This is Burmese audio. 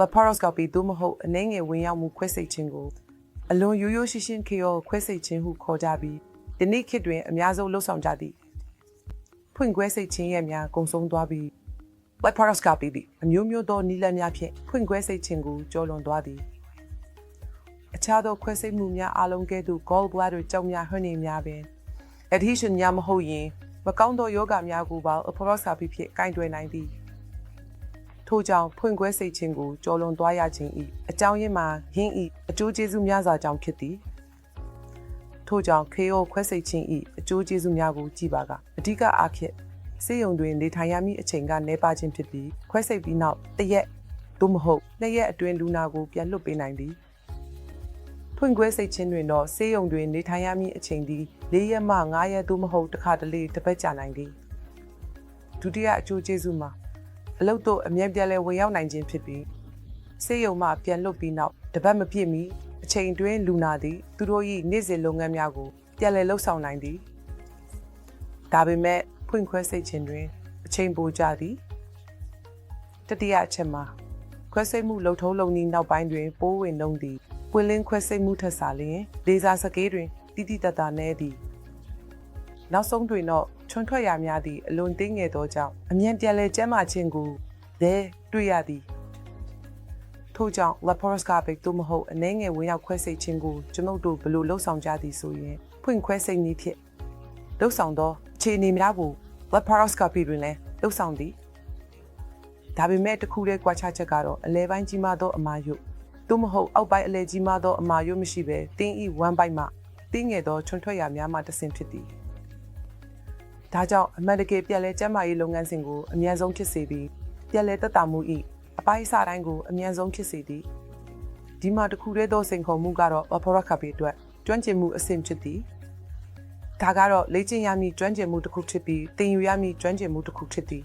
laparoscopy သို့မဟုတ်အနှဲငယ်ဝင်ရောက်မှုခွဲစိတ်ခြင်းကိုအလွန်ရိုးရိုးရှင်းရှင်း KO ခွဲစိတ်ခြင်းဟုခေါ်ကြပြီးဒီနေ့ခေတ်တွင်အများဆုံးလှုပ်ဆောင်ကြသည်ဖွင့်ခွဲစိတ်ခြင်းရဲ့များကုံဆုံးသွားပြီး laparoscopy သည်အမျိုးမျိုးသောနည်းလမ်းများဖြင့်ဖွင့်ခွဲစိတ်ခြင်းကိုကျော်လွန်သွားသည်အခြားသောခွဲစိတ်မှုများအလုံးကဲ့သို့ gallbladder ကြောင့်များဟွန်းနေများပင် adhesion များမဟုတ်ရင်မကောင်းသောယောဂများကိုပါ laparoscopy ဖြင့်ကင်တွယ်နိုင်သည် ထို့ကြောင့်ဖွင့်ခွဲစိတ်ခြင်းကိုကျော်လွန်သွားရခြင်း၏အကြောင်းရင်းမှာယင်း၏အကျိုးကျေးဇူးများစွာကြောင့်ဖြစ်သည်ထို့ကြောင့် KO ခွဲစိတ်ခြင်း၏အကျိုးကျေးဇူးများကိုကြည့်ပါကအဓိကအားဖြင့်စေယုံတွင်နေထိုင်ရမည့်အချိန်ကနေပါခြင်းဖြစ်ပြီးခွဲစိတ်ပြီးနောက်တစ်ရက်သို့မဟုတ်နှစ်ရက်အတွင်းလူနာကိုပြန်လွှတ်ပေးနိုင်သည်ဖွင့်ခွဲစိတ်ချင်းတွင်တော့ဆေးရုံတွင်နေထိုင်ရမည့်အချိန်သည်၄ရက်မှ၅ရက်သို့မဟုတ်တစ်ခါတလေတစ်ပတ်ကြာနိုင်သည်ဒုတိယအကျိုးကျေးဇူးမှာ အလုပ်တို့အမြဲပြည့်လဲဝင်ရောက်နိုင်ခြင်းဖြစ်ပြီးဆေးရုံမှပြန်လွတ်ပြီးနောက်တစ်ပတ်မပြည့်မီအချိန်တွင်လူနာသည်သူတို့၏နေ့စဉ်လုပ်ငန်းများကိုပြန်လည်လှုပ်ဆောင်နိုင်သည်ဒါပေမဲ့ဖွင့်ခွဲစိတ်ခြင်းတွင် အချိန်ပိုကြသည်တတိယအချက်မှာခွဲစိတ်မှုလှုပ်ထုံးလုံနည်းနောက်ပိုင်းတွင် ပိုးဝင်နှုံသည်ပွင့်လင်းခွဲစိတ်မှုထက်စာလျင်လေဆာစကေးတွင်တိတိတတ်တာနဲသည် နောက်ဆုံးတွင်တော့ချွန်ထွက်ရများသည့်အလွန်တင်းငယ်သောကြောင့်အမြန်ပြန်လဲကျန်းမာခြင်းကိုလည်းတွေ့ရသည်ထို့ကြောင့် laparoscopic သို့မဟုတ်အနှဲငယ်ဝင်ရောက်ခွဲစိတ်ခြင်းကိုကျွန်ုပ်တို့ဘယ်လိုလှုပ်ဆောင်ကြသည်ဆိုရင်ဖွင့်ခွဲစိတ်နည်းဖြင့်လှုပ်ဆောင်သောခြေအနေများကို laparoscopy တွင်လည်းလှုပ်ဆောင်သည်ဒါပေမဲ့တစ်ခုတည်းကွာခြားချက်ကတော့အလဲပိုင်းကြီးမားသောအမာယုသို့မဟုတ်အောက်ပိုင်းအလဲကြီးမားသောအမာယုမရှိဘဲတင်းဤဝမ်းပိုင်းမှတင်းငယ်သောချွန်ထွက်ရများမှတဆင်ဖြစ်သည် ဒါကြောင့်အမှန်တကယ်ပြက်လဲကျန်းမာရေးလုပ်ငန်းစဉ်ကိုအမြန်ဆုံးဖြစ်စေပြီးပြက်လဲတက်တာမှုဤအပိုင်းအစတိုင်းကိုအမြန်ဆုံးဖြစ်စေသည်ဒီမှာတစ်ခုတည်းသောစိန်ခေါ်မှုကတော့ laparoscopy အတွက်ကျွမ်းကျင်မှုအဆင့်ဖြစ်သည်ဒါကတော့လေ့ကျင့်ရမည့်ကျွမ်းကျင်မှုတစ်ခုဖြစ်ပြီးသင်ယူရမည့်ကျွမ်းကျင်မှုတစ်ခုဖြစ်သည်